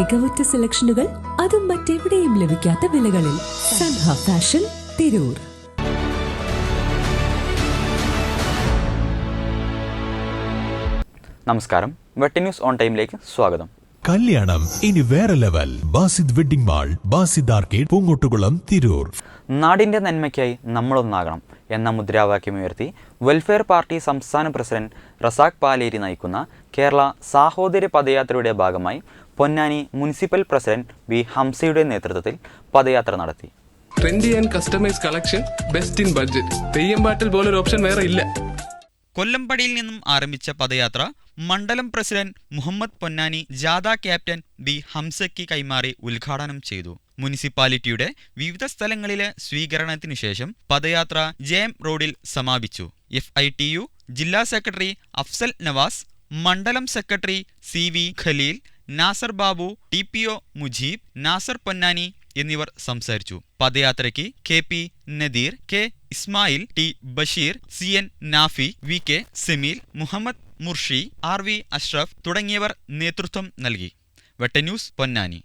മികവുറ്റ സെലക്ഷനുകൾ അതും മറ്റെവിടെയും ലഭിക്കാത്ത വിലകളിൽ സൻഹ ഫാഷൻ തിരൂർ. നമസ്കാരം. വെട്ടി ന്യൂസ് ഓൺ ടൈമിലേക്ക് സ്വാഗതം. കല്യാണം. ഇനി വേറെ level Basid wedding mall Basid arcade Poongottukulam Tirur. നാടിന്റെ നന്മയ്ക്കായി നമ്മളൊന്നാകണം എന്ന മുദ്രാവാക്യം ഉയർത്തി വെൽഫെയർ പാർട്ടി സംസ്ഥാന പ്രസിഡന്റ് റസാഖ് പാലേരി നയിക്കുന്ന കേരള സാഹോദര്യ പദയാത്രയുടെ ഭാഗമായി പൊന്നാനി മുനിസിപ്പൽ പ്രസിഡന്റ് വി ഹംസയുടെ നേതൃത്വത്തിൽ പദയാത്ര നടത്തി. Trendy and customise collection best in budget Theyyam പാട്ടിൽ പോലൊരു ഓപ്ഷൻ വേറെ ഇല്ല. കൊല്ലമ്പടിയിൽ നിന്നും ആരംഭിച്ച പദയാത്ര മണ്ഡലം പ്രസിഡന്റ് മുഹമ്മദ് പൊന്നാനി ജാഥ ക്യാപ്റ്റൻ ബി ഹംസയ്ക്ക് കൈമാറി ഉദ്ഘാടനം ചെയ്തു. മുനിസിപ്പാലിറ്റിയുടെ വിവിധ സ്ഥലങ്ങളിലെ സ്വീകരണത്തിനു ശേഷം പദയാത്ര ജെ എം റോഡിൽ സമാപിച്ചു. എഫ് ഐ ടി യു ജില്ലാ സെക്രട്ടറി അഫ്സൽ നവാസ് മണ്ഡലം secretary C V Khaleel Nasar Babu T P O Mujeeb Nasar Ponnani എന്നിവർ സംസാരിച്ചു. പദയാത്രയ്ക്ക് K P Nadeer K Ismail T Basheer C N Nafi V K Semeel Muhammad Murshi R V Ashraf തുടങ്ങിയവർ നേതൃത്വം നൽകി. വെട്ടന്യൂസ് പൊന്നാനി.